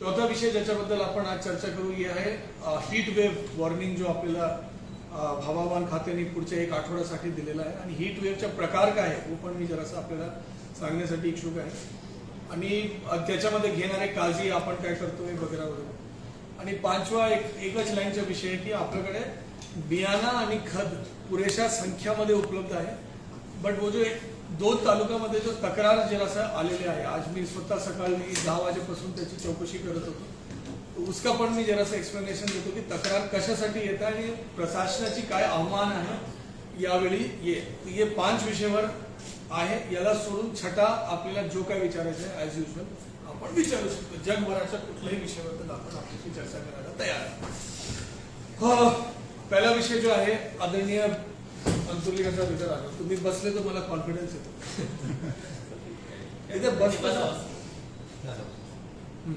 चौथा विषय ज्याच्याबद्दल आपण आज चर्चा करू ही आहे हीट वेव्ह वॉर्निंग जो आपल्याला हवामान खात्याने पुढच्या एक आठवड्यासाठी दिलेला आहे. आणि हीट वेव्हचा प्रकार काय आहे तो पण मी जरासं आपल्याला सांगण्यासाठी इच्छुक आहे. आणि त्याच्यामध्ये घेणारे काळजी आपण काय करतो हे वगैरे वगैरे आणि पाचवा एक एकच लाईनचा विषय आहे की आपल्याकडे बियाणा आणि खत पुरेशा संख्यामध्ये उपलब्ध आहे. बट वो जो एक दोन तालुक्यामध्ये जो तक्रार जरासा आलेले आहे. आज मी स्वतः सकाळी दहा वाजेपासून त्याची चौकशी करत होतो. उसका पण मी जरासं एक्सप्लेनेशन देतो की तक्रार कशासाठी येत आणि प्रशासनाची काय आव्हान आहे यावेळी ये ये पाच विषयावर आहे. याला सोडून छटा आपल्याला जो काय विचारायचं आहे ॲज युजल आपण विचारू शकतो. जगभराच्या कुठल्याही विषयाबद्दल आपण आपल्याशी चर्चा करायला तयार आहे हो, पहिला विषय जो आहे आदरणीय अंतुलिकाचा विचार आला. तुम्ही बसले तर मला कॉन्फिडन्स येतो. इथे हम्म.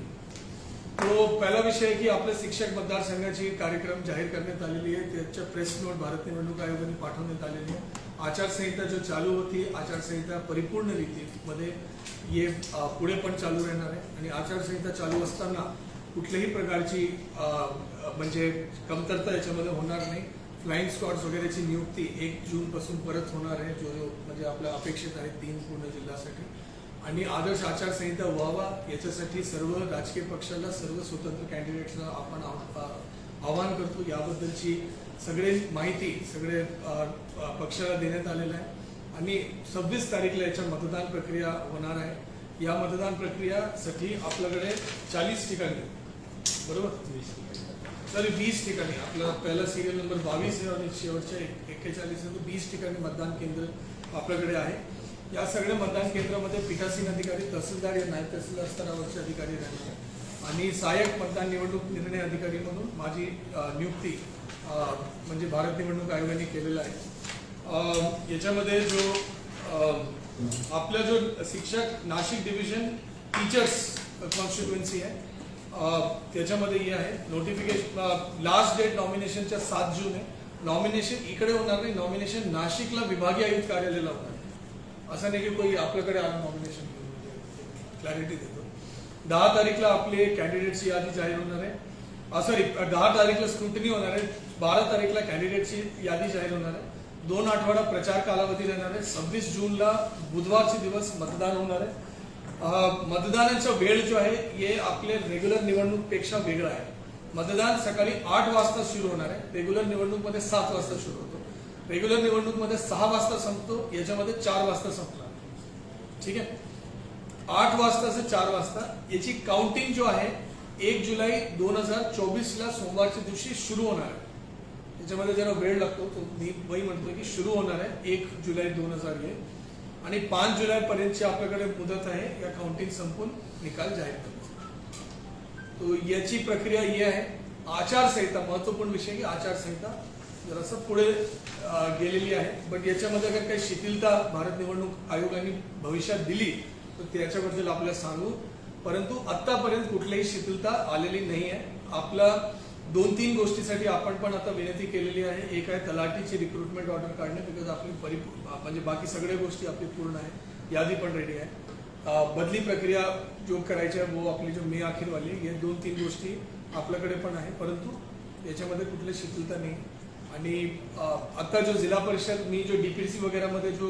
तो पहिला विषय की आपल्या शिक्षक मतदारसंघाची कार्यक्रम जाहीर करण्यात आलेली आहे. त्याच्या प्रेस नोट भारत निवडणूक आयोगाने पाठवण्यात आलेली आहे. आचारसंहिता जो चालू होती आचारसंहिता परिपूर्ण रीतीमध्ये ये पुढे पण चालू राहणार आहे. आणि आचारसंहिता चालू असताना कुठल्याही प्रकारची म्हणजे कमतरता याच्यामध्ये होणार नाही. फ्लाईंग स्क्वॉड्स वगैरेची नियुक्ती एक जूनपासून परत होणार आहे जो जो म्हणजे आपल्या अपेक्षित आहे तीन पूर्ण जिल्ह्यासाठी. आणि आदर्श आचारसंहिता व्हावा याच्यासाठी सर्व राजकीय पक्षाला सर्व स्वतंत्र कॅन्डिडेट्सला आपण आ- आवाहन करतो. याबद्दलची सगळे माहिती सगळे पक्षाला देण्यात आलेलं आहे. आणि सव्वीस तारीखला याच्या मतदान प्रक्रिया होणार आहे. या मतदान प्रक्रियासाठी आपल्याकडे चाळीस ठिकाणी. बरोबर? सॉरी वीस ठिकाणी. आपला पहिला सिरियल नंबर बावीस आहे आणि शेवटच्या एक्केचाळीस नंतर वीस ठिकाणी मतदान केंद्र आपल्याकडे आहे. या सगळ्या मतदान केंद्रामध्ये पीठासीन अधिकारी तहसीलदार या नायब तहसीलदार स्तरावरचे अधिकारी राहणार आहेत. आणि सहाय्यक मतदान निवडणूक निर्णय अधिकारी म्हणून माझी नियुक्ती म्हणजे भारत निवडणूक आयोगाने केलेला आहे. याच्यामध्ये जो आपला जो शिक्षक नाशिक डिव्हिजन टीचर्स कॉन्स्टिट्युएन्सी आहे त्याच्यामध्ये हे आहे. नोटिफिकेशन लास्ट डेट नॉमिनेशनच्या सात जून आहे. नॉमिनेशन इकडे होणार नाही. नॉमिनेशन नाशिकला विभागीय आयुक्त कार्यालयाला होणार आहे. असं नाही की कोणी आपल्याकडे आलं नॉमिनेशन क्लॅरिटी देतो. दहा तारीखला आपले कॅन्डिडेटची यादी जाहीर होणार आहे. सॉरी दहा तारीखला स्क्रुटनी होणार आहे. बारा तारीखला कॅन्डिडेटची यादी जाहीर होणार आहे. दोन आठवडा प्रचार कालावधी राहणार आहे. सव्वीस जूनला बुधवारचे दिवस मतदान होणार आहे. मतदानाचा वेळ जो आहे हे आपले रेग्युलर निवडणूकपेक्षा वेगळा आहे. मतदान सकाळी आठ वाजता सुरू होणार आहे. रेग्युलर निवडणूकमध्ये सात वाजता सुरू होतो. रेग्युलर निवडणूकमध्ये सहा वाजता संपतो याच्यामध्ये चार वाजता संपणार. ठीक आहे? आठ वाजता ते चार वाजता याची काउंटिंग जो आहे एक जुलै दोन हजार चोवीस ला सोमवारच्या दिवशी सुरू होणार आहे. त्याच्यामध्ये जरा वेळ लागतो तो मी वही म्हणतो की सुरू होणार आहे एक जुलै दोन हजार आणि पाच जुलै पर्यंतची आपल्याकडे मुदत आहे या काउंटिंग संपून निकाल जाहीर करण्याचा तो याची प्रक्रिया ही आहे आचारसंहिता महत्त्वपूर्ण विषय की आचारसंहिता जरासं पुढे गेलेली आहे. बट याच्यामध्ये अगर काही शिथिलता भारत निवडणूक आयोगाने भविष्यात दिली तर त्याच्याबद्दल आपल्याला सांगू. परंतु आतापर्यंत कुठलीही शिथिलता आलेली नाही आहे. आपला दोन तीन गोष्टीसाठी आपण पण आता विनंती केलेली आहे. एक आहे तलाठीची रिक्रुटमेंट ऑर्डर काढणे बिकॉज आपली परिपूर्ण म्हणजे बाकी सगळ्या गोष्टी आपली पूर्ण आहे. यादी पण रेडी आहे. बदली प्रक्रिया जो करायची आहे वो आपली जो मे अखेरवाली या दोन तीन गोष्टी आपल्याकडे पण आहे. परंतु याच्यामध्ये कुठली शिथिलता नाही. आणि आता जो जिल्हा परिषद मी जो डीपीसी वगैरेमध्ये जो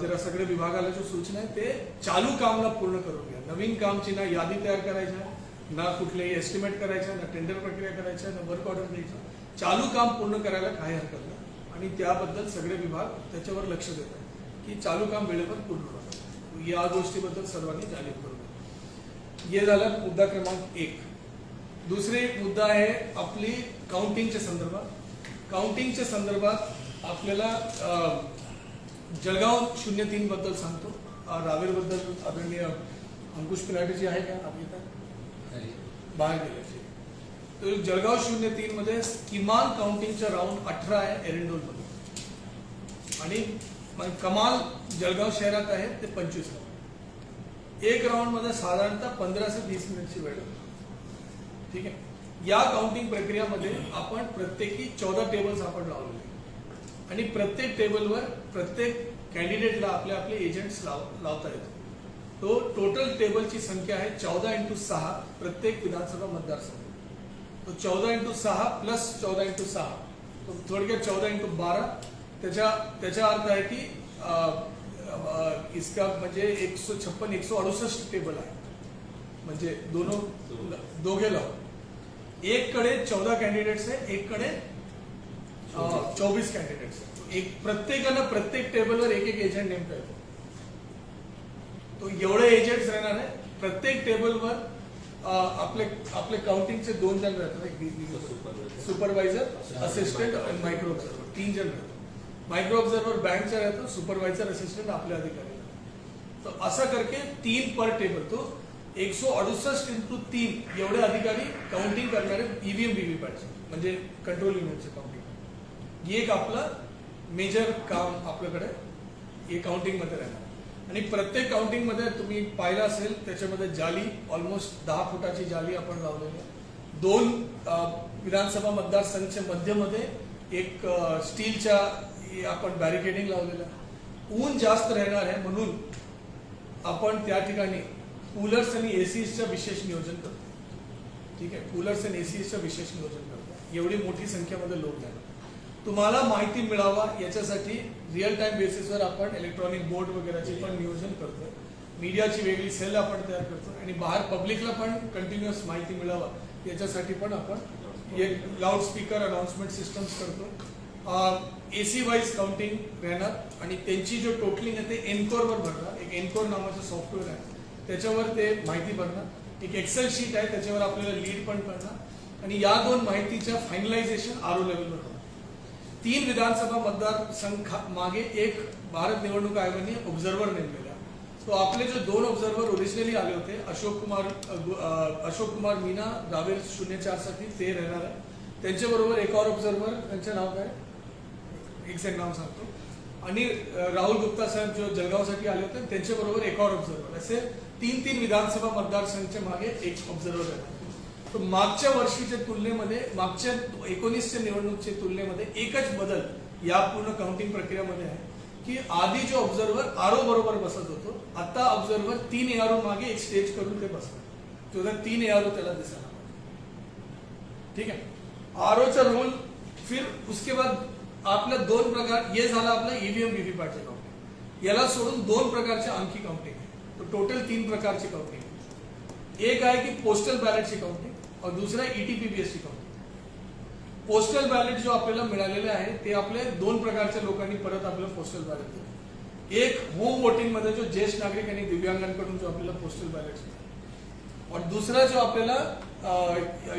जरा सगळे विभागाला जो सूचना आहे ते चालू कामला पूर्ण करून घ्या. नवीन कामची ना यादी तयार करायची आहे, ना कुठलेही एस्टिमेट करायचं ना टेंडर प्रक्रिया करायच्या आहे, ना वर्क ऑर्डर द्यायचं. चालू काम पूर्ण करायला काही हरकत नाही. आणि त्याबद्दल सगळे विभाग त्याच्यावर लक्ष देत आहेत की चालू काम वेळेवर पूर्ण होतं या गोष्टीबद्दल सर्वांनी जाणीव करून हे झालं मुद्दा क्रमांक एक. दुसरे मुद्दा आहे आपली काउंटिंगच्या संदर्भात. काउंटिंगच्या संदर्भात आपल्याला जळगाव शून्य तीन बद्दल सांगतो. रावेरबद्दल आदरणीय अंकुश पिलाटेजी आहे का? आपली इथं? बाहेर गेल्याचे तर जळगाव शून्य तीन मध्ये किमान काउंटिंगचा राऊंड अठरा आहे एरंडोलमध्ये. आणि कमाल जळगाव शहरात आहे ते पंचवीस राऊंड एक राऊंडमध्ये साधारणतः पंधरा से वीस मिनिटची वेळ लागतो. ठीक आहे? या काउंटिंग प्रक्रियामध्ये आपण प्रत्येकी चौदा टेबल्स आपण लावलेले आणि प्रत्येक टेबलवर प्रत्येक कॅन्डिडेटला आपले आपले एजंट्स लाव लावता येतो तो टोटल टेबलची संख्या आहे चौदा इंटू सहा प्रत्येक विधानसभा मतदारसंघ. तो चौदा इंटू सहा प्लस चौदा इंटू सहा. तो थोडक्यात चौदा इंटू बारा. त्याच्या त्याचा अर्थ आहे की इसका म्हणजे एकशे छप्पन एकशे अडुसष्ट टेबल आहे. म्हणजे दोन दोघे लाव एक कडे चौदा कॅन्डिडेट्स आहे एक कडे चोवीस कॅन्डिडेट्स आहे. एक प्रत्येकाला प्रत्येक टेबलवर एक एक एजंट नेमका येतो. तो एवढे एजंट्स राहणार आहे. प्रत्येक टेबलवर आपले आपले काउंटिंगचे दोन जण राहतात. एक सुपरवायझर असिस्टंट आणि मायक्रो ऑब्झर्वर तीन जण राहतात. मायक्रो ऑब्झर्वर बँकचा राहतो सुपरवायझर असिस्टंट आपल्या अधिकारी तर असं असा करके तीन पर टेबल तो एकशे अडुसष्ट इंटू तीन एवढे अधिकारी काउंटिंग करणारे ईव्हीएम व्हीव्हीपॅटचे म्हणजे कंट्रोल युनिटचे काउंटिंग ही एक आपलं मेजर काम आपल्याकडे हे काउंटिंगमध्ये राहणार. आणि प्रत्येक काउंटिंगमध्ये तुम्ही पाहिलं असेल त्याच्यामध्ये जाली ऑलमोस्ट दहा फुटाची जाली आपण लावलेली दोन विधानसभा मतदारसंघाच्या मध्यमध्ये एक स्टीलच्या आपण बॅरिकेडिंग लावलेलं ऊन जास्त राहणार आहे म्हणून आपण त्या ठिकाणी कूलर्स आणि एसीचं विशेष नियोजन करतो. ठीक आहे? कूलर्स आणि एसीचं विशेष नियोजन करतो. एवढी मोठी संख्येमध्ये लोक जाणार तुम्हाला माहिती मिळावा याच्यासाठी रिअल टाइम बेसिसवर आपण इलेक्ट्रॉनिक बोर्ड वगैरेचे पण नियोजन करतो. मीडियाची वेगळी सेल आपण तयार करतो आणि बाहेर पब्लिकला पण कंटिन्युअस माहिती मिळावा याच्यासाठी पण आपण एक लाऊडस्पीकर अनाउन्समेंट सिस्टम्स करतो. ए सी वाईज काउंटिंग राहणार आणि त्यांची जो टोटलिंग आहे ते एनकोरवर भरणार. एक एनकोर नावाचं सॉफ्टवेअर आहे. त्याच्यावर ते माहिती भरणार. एक एक्सेल शीट आहे त्याच्यावर आपल्याला लीड पण करणार. आणि या दोन माहितीच्या फायनलायझेशन आर ओ लेवलवर होणार. तीन विधानसभा मतदारसंघ मागे एक भारत निवडणूक आयोगाने ऑब्झर्व्हर नेमलेला. तो आपले जे दोन ऑब्झर्व्हर ओरिजिनली आले होते अशोक कुमार अशोक कुमार मीना रावेल शून्य चारसाठी ते राहणार आहे त्यांच्याबरोबर एक और ऑब्झर्व्हर त्यांचं नाव काय? एक्झॅक्ट नाव सांगतो. आणि राहुल गुप्ता साहेब जो जळगावसाठी आले होते त्यांच्याबरोबर एक और ऑब्झर्व्हर असे तीन तीन विधानसभा मतदारसंघाच्या मागे एक ऑब्झर्व्हर आहे मागच्या वर्षीच्या तुलनेमध्ये मागच्या एकोणीसच्या निवडणुकीच्या तुलनेमध्ये एकच बदल या पूर्ण काउंटिंग प्रक्रियेमध्ये आहे की आधी जो ऑब्झर्व्हर आरो बरोबर बसत होतो आता ऑब्झर्व्हर तीन एआरओ मागे एक स्टेज करून ते बसतात तो तीन एआरओ त्याला दिसायला ठीक आहे? आरोचा रोल फिर उसके बाद आपला दोन प्रकार हे झालं आपलं E ईव्हीएम व्हीव्हीपॅटचे काउंटिंग याला सोडून दोन प्रकारचे अंकी काउंटिंग आहे तो टोटल तीन प्रकारची काउंटिंग एक आहे की पोस्टल बॅलेटची काउंटिंग और दुसरा ईटीपीबीएस ची पोस्टल बॅलेट जो आपल्याला मिळालेले आहे ते आपले दोन प्रकारच्या लोकांनी परत आपल्याला पोस्टल बॅलेट दिलं. एक होम वोटिंगमध्ये जो ज्येष्ठ नागरिक आणि दिव्यांगांकडून जो आपल्याला पोस्टल बॅलेट मिळाला. और दुसरा जो आपल्याला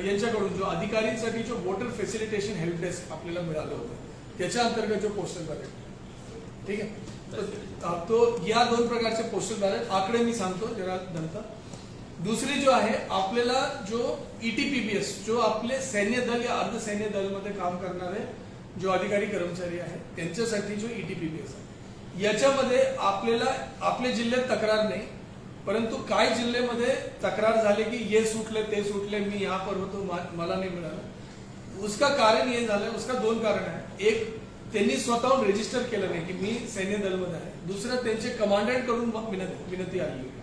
यांच्याकडून जो अधिकारींसाठी जो वोटर फेसिलिटेशन हेल्प डेस्क आपल्याला मिळालं होतं त्याच्या अंतर्गत जो पोस्टल बॅलेट ठीक आहे? तो या दोन प्रकारचे पोस्टल बॅलेट आकडे मी सांगतो जरा नंतर. दुसरी जो आहे आपल्याला जो ईटीपीबीएस जो आपले सैन्य दल या अर्धसैन्य दलमध्ये काम करणारे जो अधिकारी कर्मचारी आहेत त्यांच्यासाठी जो ईटीपीबीएस आहे. याच्यामध्ये आपल्याला आपल्या जिल्ह्यात तक्रार नाही परंतु काही जिल्ह्यामध्ये तक्रार झाले की हे सुटले ते सुटले मी यहाँ पर होतो मला नाही मिळालं. उसका कारण हे झालं उसका दोन कारण आहे. एक त्यांनी स्वतःहून रजिस्टर केलं नाही की मी सैन्य दलमध्ये आहे. दुसरं त्यांचे कमांडंटकडून विनंती विनंती आली होती.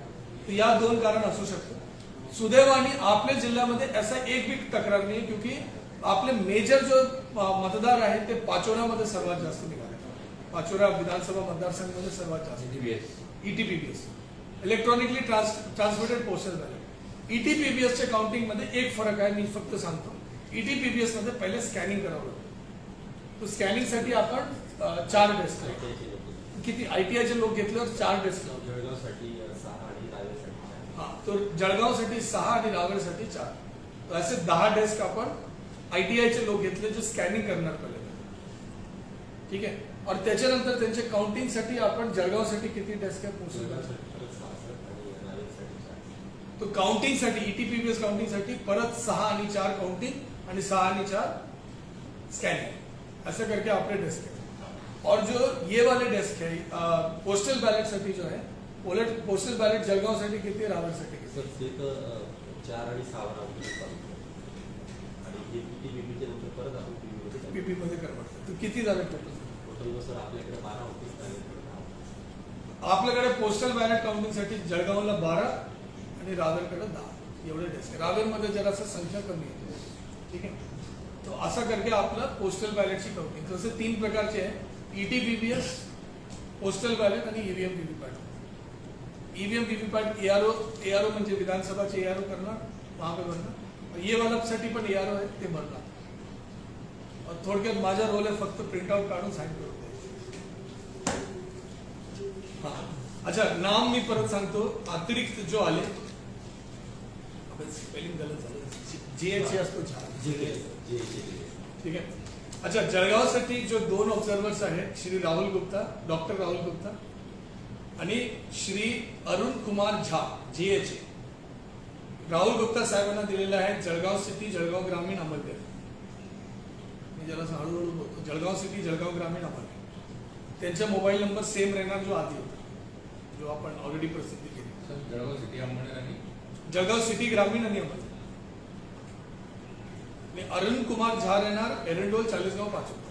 तर या दोन कारण असू शकतात सुदैवाने आपल्या जिल्ह्यामध्ये असा एक बी तक्रार नाही क्योंकि आपले मेजर जो मतदार आहेत ते पाचोऱ्यामध्ये सर्वात जास्त निघाले. पाचोरा विधानसभा मतदारसंघामध्ये सर्वात जास्त. ETPBS electronically transmitted postal ballot ईटीपीबीएसच्या काउंटिंगमध्ये एक फरक आहे मी फक्त सांगतो. ईटीपीबीएसमध्ये पहिले स्कॅनिंग करावं लागतं. तो स्कॅनिंगसाठी आपण चार डेस्क किती? आयटीआयचे लोक घेतल्यावर चार डेस्क लावतो जळगावसाठी सहा आणि रावेरसाठी तर जळगावसाठी सहा आणि रावेरसाठी चार. तर असे दहा डेस्क आपण आयटीआयचे लोक घेतले जे स्कॅनिंग करणार पहिले. ठीक आहे? और त्याच्यानंतर त्यांचे काउंटिंगसाठी आपण जळगावसाठी किती डेस्क आहे पोहोचले तो काउंटिंगसाठी ईटीपीबीएस काउंटिंगसाठी परत सहा आणि चार काउंटिंग आणि सहा आणि चार स्कॅनिंग असं करके आपले डेस्क है और जो ये वाले डेस्क है पोस्टल बैलेटसाठी जो है पोलेट पोस्टल बैलेट जळगावसाठी किती रावेरसाठी किती? सर ते तर चार आणि सहा राऊंड आणि हे पीटी बीबीचे नंतर परत आपण करणार तर किती झाले टोटल टोटल सर आपल्याकडे बारा होते. आपल्याकडे पोस्टल बॅलेट काउंटिंगसाठी जळगावला बारा आणि रावेरकडे दहा. एवढे डेस्क आहे रावेरमध्ये जरासं संख्या कमी आहे. ठीक आहे? तो असा करके आपलं पोस्टल बॅलेटची काउंटिंग तसे तीन प्रकारचे आहे. ईटी बीबीएस पोस्टल बॅलेट आणि EVM VVPAT EVM VVPAT ARO ARO म्हणजे विधानसभाचे एआरओ करणार वहाँ पे भरणार ये वालासाठी पण एआरओ आहे ते भरणार. और थोडक्यात माझा रोल आहे फक्त प्रिंटआउट काढून साईन करून द्यायचं. हा. अच्छा नाम मी परत सांगतो. अतिरिक्त जो आले स्पेलिंग गलत झालं. जे एच असतो ठीक आहे? अच्छा जळगावसाठी जो दोन ऑब्झर्वर्स आहेत श्री राहुल गुप्ता डॉक्टर राहुल गुप्ता आणि श्री अरुण कुमार झा जी एच राहुल गुप्ता साहेबांना दिलेला आहे जळगाव सिटी जळगाव ग्रामीण अमलनेर मी जरा हळूहळू बोलतो जळगाव सिटी जळगाव ग्रामीण अमलनेर त्यांचा मोबाईल नंबर सेम राहणार जो आधी होता जो आपण ऑलरेडी प्रसिद्धी केली. जळगाव सिटी अंबळनेर आणि? जळगाव सिटी ग्रामीण आणि आणि अरुण कुमार झा राहणार एरंडोल चाळीसगाव पाचोटा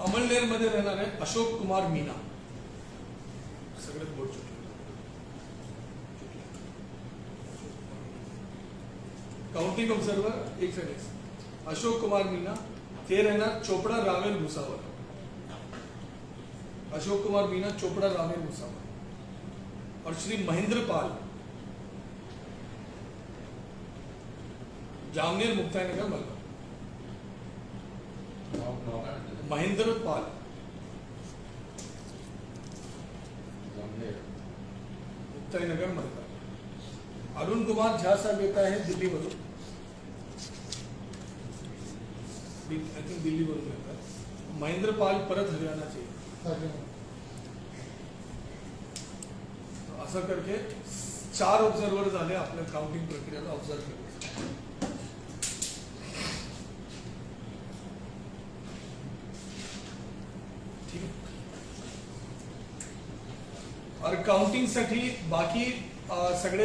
अमळनेर मध्ये राहणार आहे अशोक कुमार मीना. सगळ्यात बोट काउंटिंग ऑब्झर्वर एक सेकंड अशोक कुमार मीना ते राहणार चोपडा रावेल भुसावळ. अशोक कुमार मीना चोपड़ा रावेल मुसाफर और श्री महेंद्र पाल. जामनेर मुक्ताई नगर महेंद्र पाल. जामनेर मुक्ताई नगर मलका अरुण कुमार झा साहब येत आहे दिल्लीवरून. आय थिंक दिल्लीवरून येत महेंद्र पाल परत हरियाणाचे असं करके चार ऑब्झर्वर झाले आपल्या काउंटिंग प्रक्रियेला ऑब्झर्व केलं और काउंटिंगसाठी बाकी सगळे